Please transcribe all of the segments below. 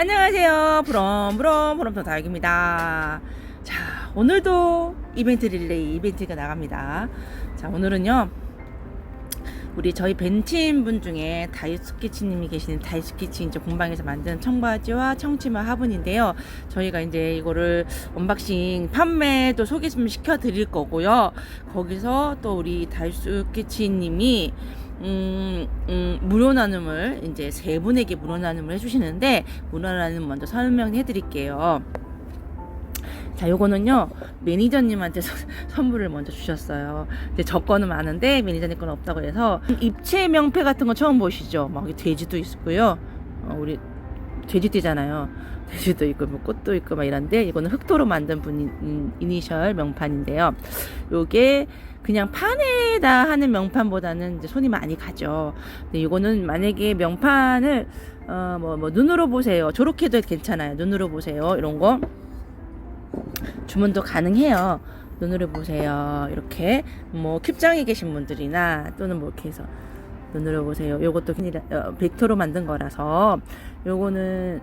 안녕하세요. 브롬 브롬 브롬터 다육입니다. 자, 오늘도 이벤트 릴레이 이벤트가 나갑니다. 자, 오늘은요. 우리 저희 벤치인 분 중에 다이스키치님이 계시는 다이스키치 이제 공방에서 만든 청바지와 청치마 화분인데요. 저희가 이제 이거를 언박싱 판매도 소개 좀 시켜 드릴 거고요. 거기서 또 우리 다이스키치님이 음, 음, 무료 나눔을 이제 세 분에게 무료 나눔을 해주시는데 무료 나눔 먼저 설명해 드릴게요. 자, 요거는요 매니저님한테 서- 선물을 먼저 주셨어요. 근데 저 거는 많은데 매니저님 건 없다고 해서 입체 명패 같은 거 처음 보시죠? 막 돼지도 있고요. 어, 우리 돼지띠잖아요. 돼지도 있고 뭐 꽃도 있고 막 이런데 이거는 흑토로 만든 분 인- 이니셜 명판인데요. 요게 그냥 판에다 하는 명판보다는 이제 손이 많이 가죠. 근데 이거는 만약에 명판을 어 뭐 뭐 눈으로 보세요. 저렇게도 괜찮아요. 눈으로 보세요. 이런 거 주문도 가능해요. 눈으로 보세요. 이렇게 뭐 큐장에 계신 분들이나 또는 뭐 이렇게 해서 눈으로 보세요. 요것도 그냥 어, 벡터로 만든 거라서 요거는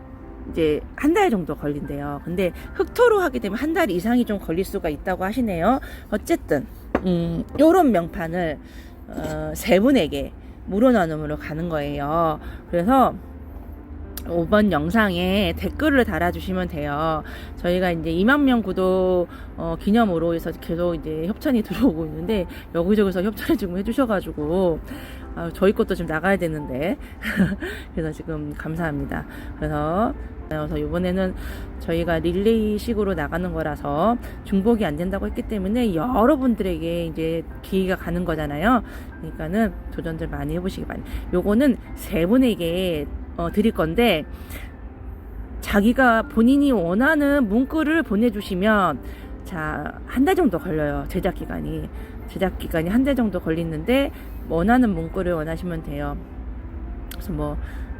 이제 한 달 정도 걸린대요. 근데 흑토로 하게 되면 한 달 이상이 좀 걸릴 수가 있다고 하시네요. 어쨌든 음, 요런 명판을 어, 세 분에게 무료 나눔으로 가는 거예요. 그래서 이번 영상에 댓글을 달아주시면 돼요. 저희가 이제 2만 명 구독 어, 기념으로 해서 계속 이제 협찬이 들어오고 있는데 여기저기서 협찬을 좀 해주셔가지고 아, 저희 것도 좀 나가야 되는데 그래서 지금 감사합니다. 그래서 그래서 이번에는 저희가 릴레이식으로 나가는 거라서 중복이 안 된다고 했기 때문에 여러분들에게 이제 기회가 가는 거잖아요. 그러니까는 도전들 많이 해보시기 바랍니다. 요거는 세 분에게 어, 드릴 건데 자기가 본인이 원하는 문구를 보내주시면 자 한 달 정도 걸려요 제작 기간이 제작 기간이 한 달 정도 걸리는데 원하는 문구를 원하시면 돼요. 그래서 뭐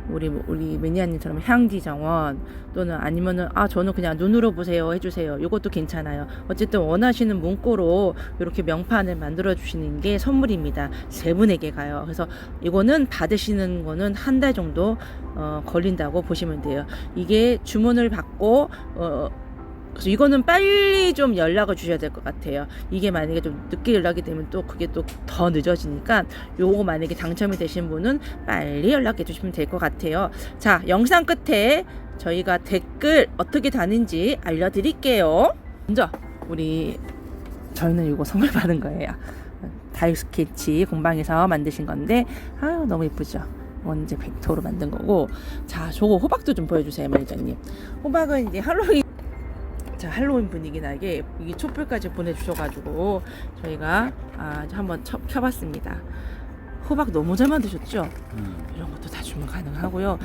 우리 우리 매니아님처럼 향지 정원 또는 아니면은 아 저는 그냥 눈으로 보세요 해주세요. 이것도 괜찮아요. 어쨌든 원하시는 문구로 이렇게 명판을 만들어 주시는 게 선물입니다. 세 분에게 가요. 그래서 이거는 받으시는 거는 한 달 정도 어, 걸린다고 보시면 돼요. 이게 주문을 받고 어, 그래서 이거는 빨리 좀 연락을 주셔야 될 것 같아요. 이게 만약에 좀 늦게 연락이 되면 또 그게 또 더 늦어지니까 요거 만약에 당첨이 되신 분은 빨리 연락해 주시면 될 것 같아요. 자, 영상 끝에 저희가 댓글 어떻게 다는지 알려드릴게요. 먼저 우리 저희는 이거 선물 받은 거예요. 다육 스케치 공방에서 만드신 건데 아유 너무 예쁘죠. 이제 벡터로 만든 거고 자 저거 호박도 좀 보여주세요 매니저님. 호박은 이제 할로윈 자 할로윈 분위기 나게 이게 촛불까지 보내주셔가지고 저희가 아, 한번 쳐, 켜봤습니다. 호박 너무 잘 만드셨죠? 이런 것도 다 주문 가능하고요.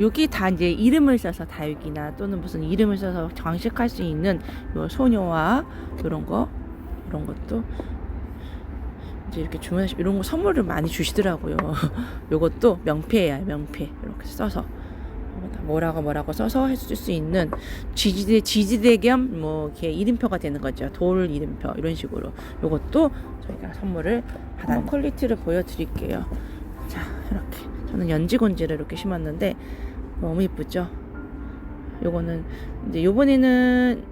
여기 다 이제 이름을 써서 다육이나 또는 무슨 이름을 써서 장식할 수 있는 요 소녀와 이런 거 이런 것도 이제 이렇게 주문하시 이런 거 선물을 많이 주시더라고요. 요것도 명패예요, 명패 이렇게 써서 뭐라고 뭐라고 써서 해줄 수 있는 지지대 지지대 겸 뭐 이렇게 이름표가 되는 거죠. 돌 이름표 이런 식으로 요것도 저희가 선물을 받아 퀄리티를 보여드릴게요. 자 이렇게 저는 연지곤지를 이렇게 심었는데 너무 이쁘죠. 요거는 이제 요번에는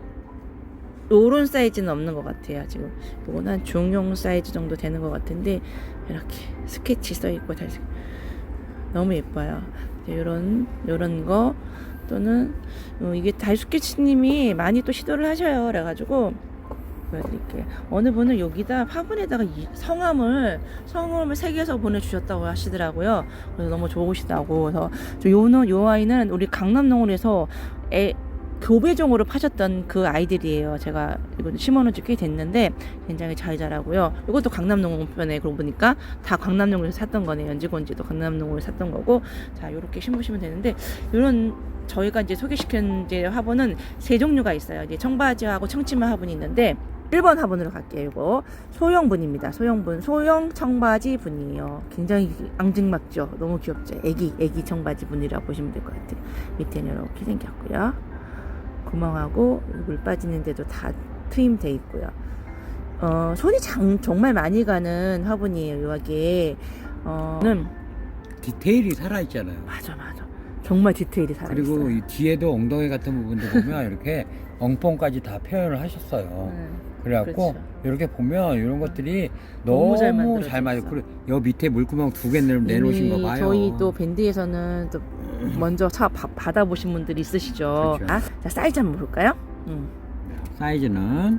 요런 사이즈는 없는 것 같아요. 지금 요거는 한 중용 사이즈 정도 되는 것 같은데 이렇게 스케치 써 있고 잘 생- 너무 예뻐요. 이제 요런 요런 거 또는 어, 이게 다이스케치님이 많이 또 시도를 하셔요. 그래가지고 보여드릴게요. 어느 분은 여기다 화분에다가 이 성함을 성함을 새겨서 보내주셨다고 하시더라고요. 그래서 너무 좋으시다고. 그래서 저 요는 요 아이는 우리 강남농원에서 애 교배종으로 파셨던 그 아이들이에요. 제가 이거 심어놓은 지 꽤 됐는데 굉장히 잘 자라고요. 이것도 강남농원편에 그러고 보니까 다 강남농원에서 샀던 거네요. 연지곤지도 강남농원에서 샀던 거고 자 요렇게 심으시면 되는데 이런 저희가 이제 소개시킨 이제 화분은 세 종류가 있어요. 이제 청바지하고 청치마 화분이 있는데 1번 화분으로 갈게요. 이거 소형분입니다. 소형분, 소형 청바지 분이에요. 굉장히 앙증맞죠. 너무 귀엽죠. 애기, 애기 청바지 분이라고 보시면 될 것 같아요. 밑에는 이렇게 생겼고요. 구멍하고 물 빠지는데도 다 트임돼 있고요. 어, 손이 장, 정말 많이 가는 화분이에요. 이게 어, 는 디테일이 살아있잖아요. 맞아 맞아 정말 디테일이 살아있어요. 그리고 이 뒤에도 엉덩이 같은 부분도 보면 이렇게 엉뽕까지 다 표현을 하셨어요. 네. 그래갖고 그렇죠. 이렇게 보면 이런 것들이 너무 너무, 잘 잘, 만들어져 맞아요. 있어. 그리고 여 밑에 물구멍 두 개 내놓으신 거 이미 봐요. 저희 또 밴드에서는 또 먼저 차 바- 받아보신 분들이 있으시죠. 그렇죠. 아, 자 사이즈 한번 볼까요? 음. 사이즈는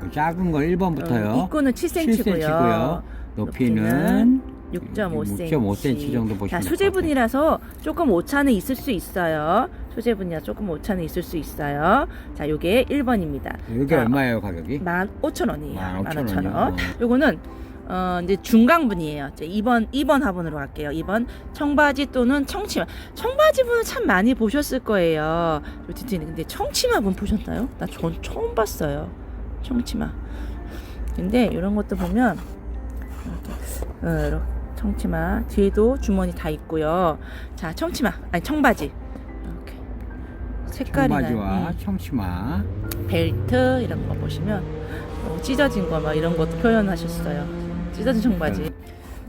그 작은 거 1번부터요. 어, 입구는 7cm고요. 7cm고요. 높이는 6.5cm. 6.5cm 정도 보시면 자, 소재분이라서 조금 오차는 있을 수 있어요. 소재분이라 조금 오차는 있을 수 있어요. 자, 요게 1번입니다. 이게 자, 얼마예요 가격이? 15,000원이에요. 15,000원이요. 요거는 어, 이제 중강분이에요. 이제 2번 2번 화분으로 갈게요. 2번 청바지 또는 청치마. 청바지분은 참 많이 보셨을 거예요. 요 디테일 근데 청치마분 보셨나요? 나 전 처음 봤어요. 청치마. 근데 이런 것도 보면 이렇게, 어, 이렇게 청치마 뒤에도 주머니 다 있고요. 자, 청치마 아니 청바지 이렇게 색깔이나 청바지와 음, 청치마. 벨트 이런 거 보시면 어, 찢어진 거 막 이런 것도 표현하셨어요. 찢어진 청바지.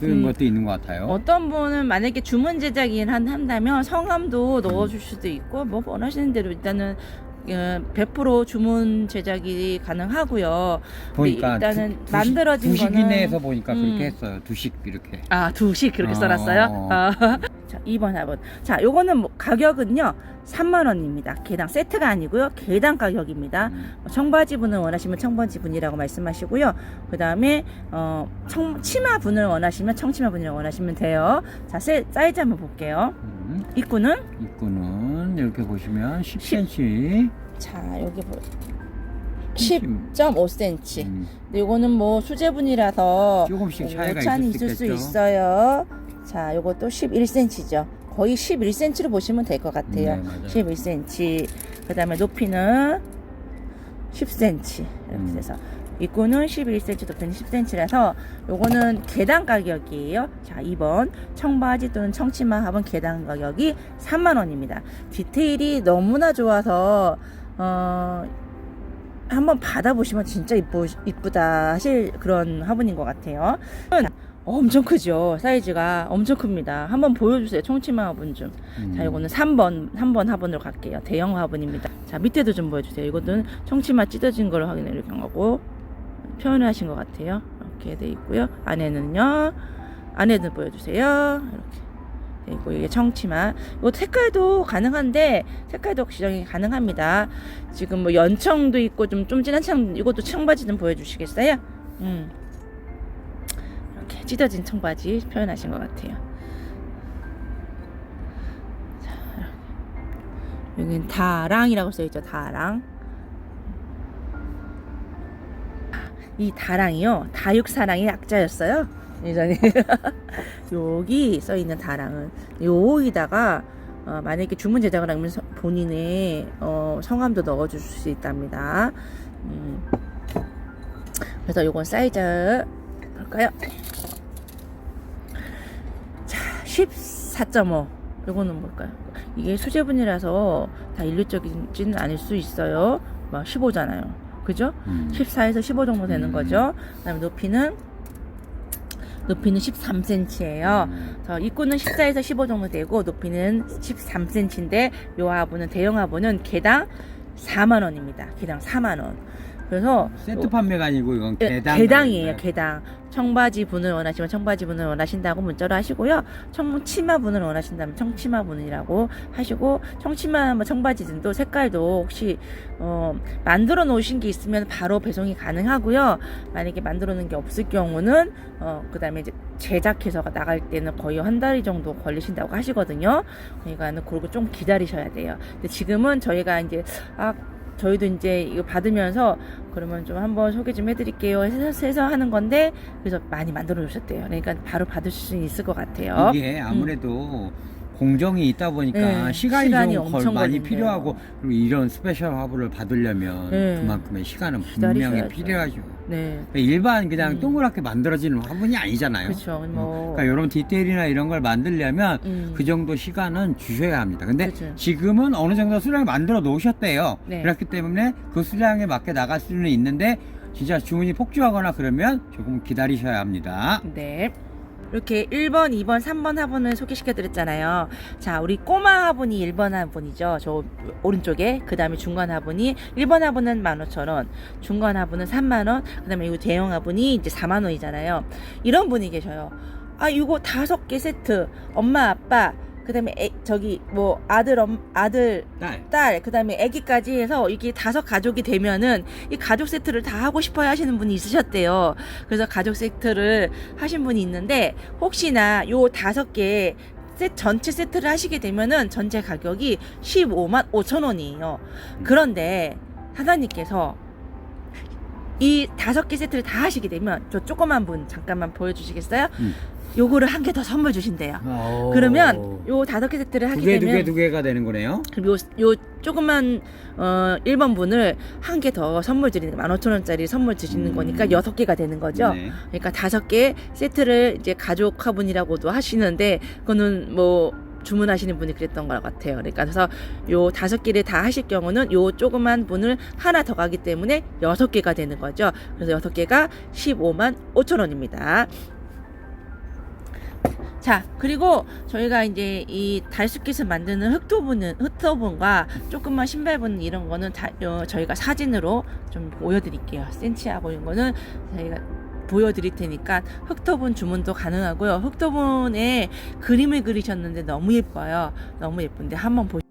이런 음. 것도 있는 것 같아요. 어떤 분은 만약에 주문 제작을 한, 한다면 성함도 넣어줄 수도 있고 뭐 원하시는 대로 일단은 어, 100% 주문 제작이 가능하고요. 보니까 일단은 두, 만들어진 두식 거는 이내에서 보니까 음. 그렇게 했어요. 두식 이렇게. 아, 두식 그렇게 어. 써놨어요? 아. 자, 2번, 4번. 자, 요거는 뭐 가격은요, 3만원입니다. 개당 세트가 아니고요, 개당 가격입니다. 음. 청바지 분을 원하시면 청바지 분이라고 말씀하시고요. 그 다음에, 어, 청, 치마 분을 원하시면 청치마분이라고 원하시면 돼요. 자, 세, 사이즈 한번 볼게요. 음. 입구는, 입구는 이렇게 보시면 10cm. 자, 여기 보 10.5cm. 음. 근데 요거는 뭐 수제분이라서 조금씩 차이가 있을 있을 수. 있어요. 자, 요것도 11cm죠. 거의 11cm로 보시면 될 것 같아요. 네, 맞아요. 11cm. 그 다음에 높이는 10cm. 이렇게 음. 돼서. 입구는 11cm, 높이는 10cm라서 요거는 개당 가격이에요. 자, 2번 청바지 또는 청치마 합은 개당 가격이 3만 원입니다. 디테일이 너무나 좋아서 어, 한번 받아보시면 진짜 이쁘, 이쁘다 하실 그런 화분인 것 같아요. 엄청 크죠. 사이즈가 엄청 큽니다. 한번 보여주세요. 청치마 화분 좀. 음. 자, 이거는 3번, 3번 화분으로 갈게요. 대형 화분입니다. 자, 밑에도 좀 보여주세요. 이거는 청치마 찢어진 걸 확인해 이렇게 하고 표현을 하신 것 같아요. 이렇게 돼 있고요. 안에는요. 안에도 보여주세요. 이렇게 돼 있고 이게 청치마. 이거 색깔도 가능한데 색깔도 지정이 가능합니다. 지금 뭐 연청도 있고 좀좀 진한 청 이것도 청바지 좀 보여주시겠어요? 음. 이렇게 찢어진 청바지 표현하신 것 같아요. 자. 여기는 다랑이라고 써있죠. 다랑. 이 다랑이요. 다육사랑의 약자였어요. 예전에. 여기 써있는 다랑은 여기다가 어, 만약에 주문 제작을 하면 서- 본인의 어, 성함도 넣어줄 수 있답니다. 음. 그래서 요건 사이즈 볼까요? 자, 14.5. 요거는 뭘까요? 이게 수제분이라서 다 일률적이지는 않을 수 있어요. 막 15잖아요. 그죠? 음. 14에서 15 정도 되는 음. 거죠. 그다음에 높이는 높이는 13cm예요. 음. 저 입구는 14에서 15 정도 되고 높이는 13cm인데 요 화분은 대형 화분은 개당 4만 원입니다. 개당 4만 원. 그래서 세트 판매가 아니고 이건 예, 개당 개당이에요. 개당. 청바지 분을 원하시면 청바지 분을 원하신다고 문자로 하시고요. 청치마 분을 원하신다면 청치마 분이라고 하시고 청치마 뭐 청바지 등도 색깔도 혹시 어, 만들어 놓으신 게 있으면 바로 배송이 가능하고요. 만약에 만들어 놓은 게 없을 경우는 어, 그다음에 이제 제작해서 나갈 때는 거의 한달 정도 걸리신다고 하시거든요. 그러니까는 그리고 좀 기다리셔야 돼요. 근데 지금은 저희가 이제 아 저희도 이제 이거 받으면서 그러면 좀 한번 소개 좀 해드릴게요 해서, 해서 하는 건데 그래서 많이 만들어 주셨대요. 그러니까 바로 받을 수 있을 것 같아요. 이게 아무래도 공정이 있다 보니까 네, 시간이, 시간이 좀걸 엄청 많이 걸린대요. 필요하고 그리고 이런 스페셜 화분을 받으려면 네. 그만큼의 시간은 분명히 기다리셔야죠. 필요하죠. 네, 일반 그냥 음. 동그랗게 만들어지는 화분이 아니잖아요. 그렇죠. 뭐 그러니까 이런 디테일이나 이런 걸 만들려면 음. 그 정도 시간은 주셔야 합니다. 근데 그죠. 지금은 어느 정도 수량을 만들어 놓으셨대요. 네. 그렇기 때문에 그 수량에 맞게 나갈 수는 있는데 진짜 주문이 폭주하거나 그러면 조금 기다리셔야 합니다. 네. 이렇게 1번, 2번, 3번 화분을 소개시켜 드렸잖아요. 자, 우리 꼬마 화분이 1번 화분이죠. 저 오른쪽에. 그 다음에 중간 화분이 1번 화분은 15,000원, 중간 화분은 3만원, 그 다음에 이 대형 화분이 이제 4만원이잖아요. 이런 분이 계셔요. 아, 이거 다섯 개 세트. 엄마, 아빠, 그 다음에 저기 뭐 아들, 엄, 아들, 딸. 딸, 그 다음에 아기까지 해서 이게 다섯 가족이 되면은 이 가족 세트를 다 하고 싶어야 하시는 분이 있으셨대요. 그래서 가족 세트를 하신 분이 있는데 혹시나 요 다섯 개셋 전체 세트를 하시게 되면은 전체 가격이 15만 5천 원이에요. 그런데 사장님께서 이 다섯 개 세트를 다 하시게 되면 저 조그만 분 잠깐만 보여주시겠어요? 음. 요거를 한 개 더 선물 주신대요. 어. 그러면 요 다섯 개 세트를 하게 두 개, 두 되면 개, 두 개가 되는 거네요. 그럼 요, 요 조그만 어 1번 분을 한 개 더 선물 드리는 15,000원짜리 선물 드시는 음. 거니까 여섯 개가 되는 거죠. 네. 그러니까 다섯 개 세트를 이제 가족 화분이라고도 하시는데 그거는 뭐 주문하시는 분이 그랬던 것 같아요. 그러니까 그래서 요 다섯 개를 다 하실 경우는 요 조그만 분을 하나 더 가기 때문에 여섯 개가 되는 거죠. 그래서 여섯 개가 15만 5천 원입니다. 자, 그리고 저희가 이제 이 달수킷을 만드는 흑토분은 흑토분과 조그만 신발분 이런 거는 다 어, 저희가 사진으로 좀 보여드릴게요. 센치하고 이런 거는 저희가 보여드릴 테니까 흑토분 주문도 가능하고요. 흑토분에 그림을 그리셨는데 너무 예뻐요. 너무 예쁜데 한번 보.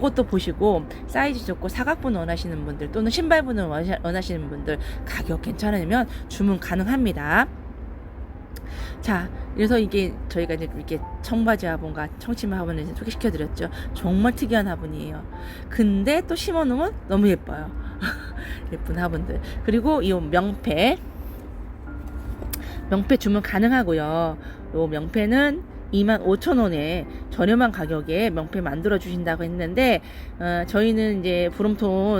그것도 보시고 사이즈 좋고 사각분 원하시는 분들 또는 신발분을 원하시- 원하시는 분들 가격 괜찮으면 주문 가능합니다. 자, 그래서 이게 저희가 이제 이렇게 청바지 화분과 청치마 화분을 소개시켜 드렸죠. 정말 특이한 화분이에요. 근데 또 심어 놓으면 너무 예뻐요. 예쁜 화분들. 그리고 이 명패 명패 주문 가능하고요. 요 명패는 25,000원에 저렴한 가격에 명패 만들어 주신다고 했는데 어, 저희는 이제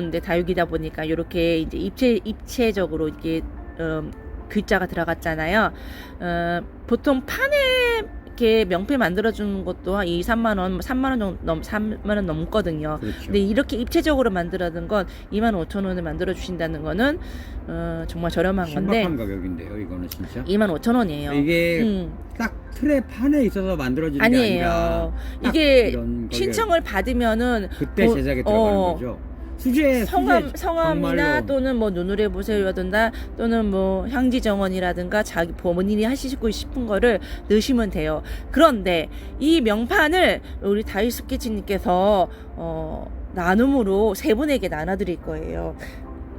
이제 다육이다 보니까 이렇게 이제 입체 입체적으로 이렇게 어, 글자가 들어갔잖아요. 어, 보통 판에 이렇게 명패 만들어 주는 것도 한 2, 3만 원, 3만 원 넘 3만 원 넘거든요. 그렇죠. 근데 이렇게 입체적으로 만들어둔 건 25,000원에 만들어 주신다는 거는 어, 정말 저렴한 건데 신박한 가격인데요, 이거는 진짜. 25,000원이에요. 이게 음, 딱 틀에 판에 있어서 만들어지는 게 아니에요. 아니라 딱 이게 신청을 받으면은 그때 어, 제작에 들어가는 어. 거죠. 수제 성함 성함이나 정말로 또는 뭐 눈으로 해보세요라든가 또는 뭐 향지 정원이라든가 자기 본인이 하시고 싶은 거를 넣으시면 돼요. 그런데 이 명판을 우리 다이스케치님께서 어, 나눔으로 세 분에게 나눠드릴 거예요.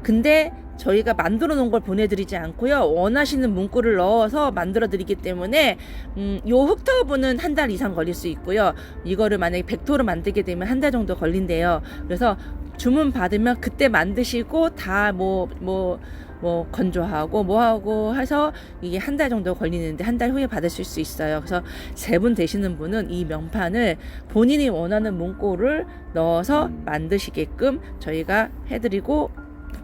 근데 저희가 만들어 놓은 걸 보내드리지 않고요. 원하시는 문구를 넣어서 만들어 드리기 때문에, 음, 요 흑터분은 한 달 이상 걸릴 수 있고요. 이거를 만약에 100토를 만들게 되면 한 달 정도 걸린대요. 그래서 주문 받으면 그때 만드시고 다 뭐, 뭐, 뭐 건조하고 뭐하고 해서 이게 한 달 정도 걸리는데 한 달 후에 받으실 수 있어요. 그래서 세 분 되시는 분은 이 명판을 본인이 원하는 문구를 넣어서 음. 만드시게끔 저희가 해드리고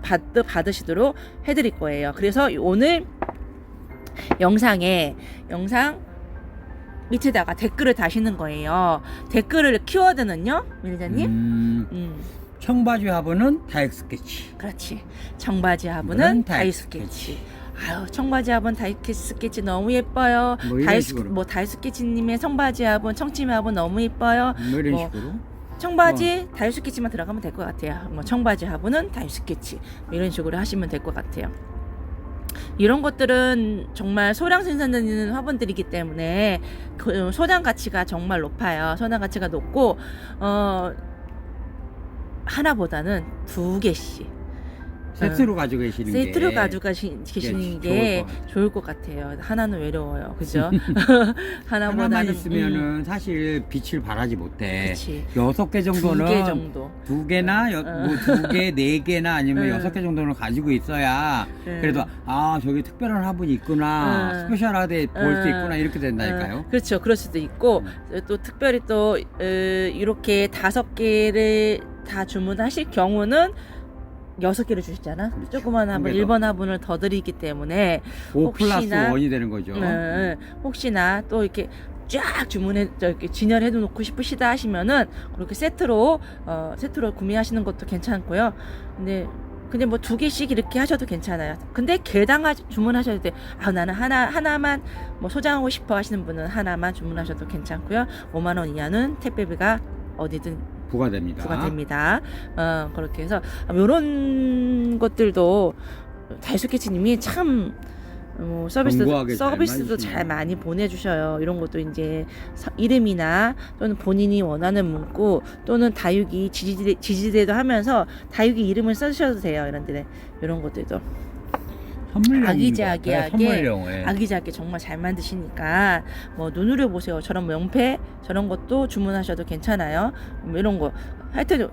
받, 받으시도록 해드릴 거예요. 그래서 오늘 영상에 영상 밑에다가 댓글을 다시는 거예요. 댓글을 키워드는요, 매니저님? 음. 음, 청바지 화분은 다익 스케치. 그렇지. 청바지 화분은 다이스케치. 아유, 청바지 화분 다이스케치 너무 예뻐요. 뭐 이런 다이스 식으로. 뭐 다이스케치님의 청바지 화분, 청치마 화분 너무 예뻐요. 뭐 이런 뭐, 식으로. 청바지 다이스케치만 들어가면 될 것 같아요. 뭐 청바지 화분은 다이스케치 뭐 이런 식으로 하시면 될 것 같아요. 이런 것들은 정말 소량 생산되는 화분들이기 때문에 그 소량 가치가 정말 높아요. 소량 가치가 높고 어 하나보다는 두 개씩 세트로 가지고 계시는 게 세트로 가져가시는 좋을 게것 같아요. 좋을 것 같아요. 하나는 외로워요. 그죠? 하나만 하나보다는 있으면은 음, 사실 빛을 발하지 못해. 그치. 여섯 개 정도는 두개 정도. 두 개나 여- 어. 뭐두 개, 네 개나 아니면 응. 여섯 개 정도는 가지고 있어야 응. 그래도 아 저기 특별한 화분이 있구나 응. 스페셜하게 볼 수 응. 있구나 이렇게 된다니까요. 어, 그렇죠. 그럴 수도 있고 또 특별히 또 어, 이렇게 다섯 개를 다 주문하실 경우는 여섯 개를 주시잖아. 그렇죠. 조그만 화분, 더. 1번 화분을 더 드리기 때문에 5 플러스 혹시나- 1이 되는 거죠. 네, 혹시나 또 이렇게 쫙 주문해 저 이렇게 진열해 놓고 싶으시다 하시면은 그렇게 세트로 어 세트로 구매하시는 것도 괜찮고요. 근데 근데 뭐 두 개씩 이렇게 하셔도 괜찮아요. 근데 개당 하- 주문하셔도 돼. 아 나는 하나 하나만 뭐 소장하고 싶어 하시는 분은 하나만 주문하셔도 괜찮고요. 5만 원 이하는 택배비가 어디든 부과됩니다. 부과됩니다. 어, 그렇게 해서 이런 것들도 다이소캐치님이 참 어, 서비스 서비스도 만드시네요. 잘 많이 보내주셔요. 이런 것도 이제 서- 이름이나 또는 본인이 원하는 문구 또는 다육이 지지대, 지지대도 하면서 다육이 이름을 써주셔도 돼요. 이런 데 이런 것들도 선물용 아기자기하게 선물용 예. 아기자기 정말 잘 만드시니까 뭐 눈으로 보세요. 저런 명패 저런 것도 주문하셔도 괜찮아요. 뭐 이런 거 하여튼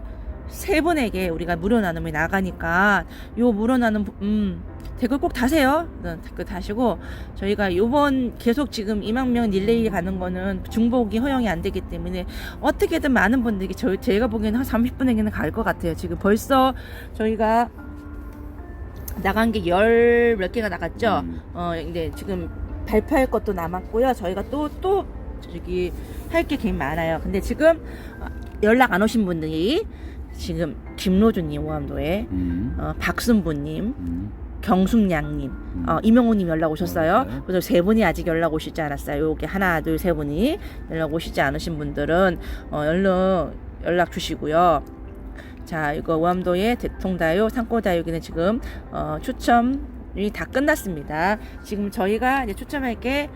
세 분에게 우리가 무료 나눔이 나가니까 요 무료 나눔 음 댓글 꼭 다세요. 네, 댓글 다시고 저희가 요번 계속 지금 2만 명 릴레이 가는 거는 중복이 허용이 안 되기 때문에 어떻게든 많은 분들이 저희 제가 보기에는 한 30분에게는 갈 것 같아요. 지금 벌써 저희가 나간 게 열 몇 개가 나갔죠. 음. 어, 근데 지금 발표할 것도 남았고요. 저희가 또, 또, 저기, 할 게 굉장히 많아요. 근데 지금 어, 연락 안 오신 분들이 지금 김로준님, 오암도에, 음. 어, 박순부님, 음. 경숙양님, 음. 어, 이명호님 연락 오셨어요. 알았어요. 그래서 세 분이 아직 연락 오시지 않았어요. 요게 하나, 둘, 세 분이 연락 오시지 않으신 분들은, 어, 얼른 연락 주시고요. 자, 이거 오암도의 대통다육, 산골다육이는 지금, 어, 추첨이 다 끝났습니다. 지금 저희가 이제 추첨할 게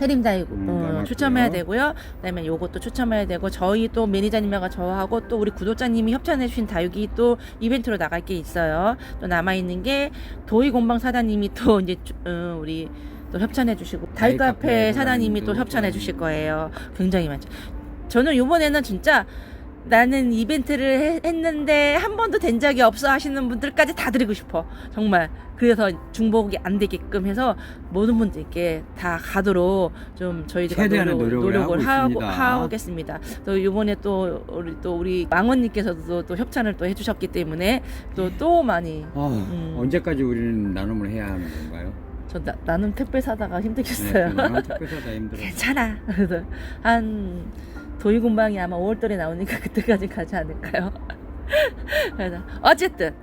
해림다육 음, 어. 추첨해야 되고요. 그다음에 요것도 추첨해야 되고 저희 또 매니저님하고 저하고 또 우리 구독자님이 협찬해 주신 다육이 또 이벤트로 나갈 게 있어요. 또 남아 있는 게 도이 공방 사장님이 또 이제 주- 어, 우리 또 협찬해 주시고 다육 카페 사장님이 또 협찬해 또 주실 거예요. 굉장히 많죠. 저는 요번에는 진짜 나는 이벤트를 해- 했는데 한 번도 된 적이 없어 하시는 분들까지 다 드리고 싶어. 정말. 그래서 중복이 안 되게끔 해서 모든 분들께 다 가도록 좀 저희가 노력, 노력을 노력을 하고 하고. 하겠습니다. 또 이번에 또 우리 또 우리 망원님께서도 또 협찬을 또 해주셨기 때문에 또 또 많이 아, 음. 언제까지 우리는 나눔을 해야 하는 건가요? 저 나, 나는 택배 사다가 네, 힘들겠어요. 나눔 특별사다 힘들어. 괜찮아. 그래서 한 도이 공방이 아마 5월달에 나오니까 그때까지 가지 않을까요? 그래서 어쨌든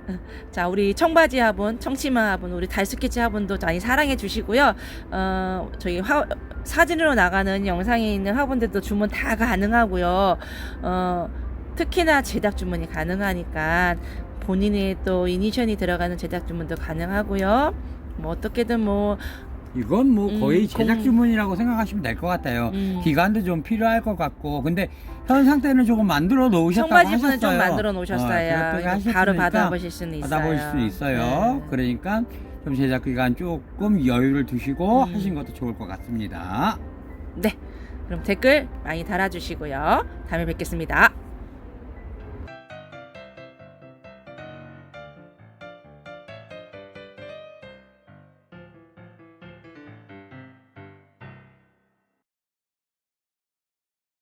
자 우리 청바지 화분, 청치마 화분, 우리 달수키치 화분도 많이 사랑해 주시고요. 어 저희 화 사진으로 나가는 영상에 있는 화분들도 주문 다 가능하고요. 어 특히나 제작 주문이 가능하니까 본인의 또 이니션이 들어가는 제작 주문도 가능하고요. 뭐 어떻게든 뭐 이건 뭐 음, 거의 공- 제작 주문이라고 생각하시면 될 것 같아요. 음, 기간도 좀 필요할 것 같고 근데 현 상태는 조금 만들어 놓으셨다고 청바지분은 하셨어요. 좀 만들어 놓으셨어요. 어, 이거 하셨으니까 바로 받아보실 수는 있어요. 받아볼 수 있어요. 네. 그러니까 좀 제작 기간 조금 여유를 두시고 음. 하신 것도 좋을 것 같습니다. 네. 그럼 댓글 많이 달아주시고요. 다음에 뵙겠습니다.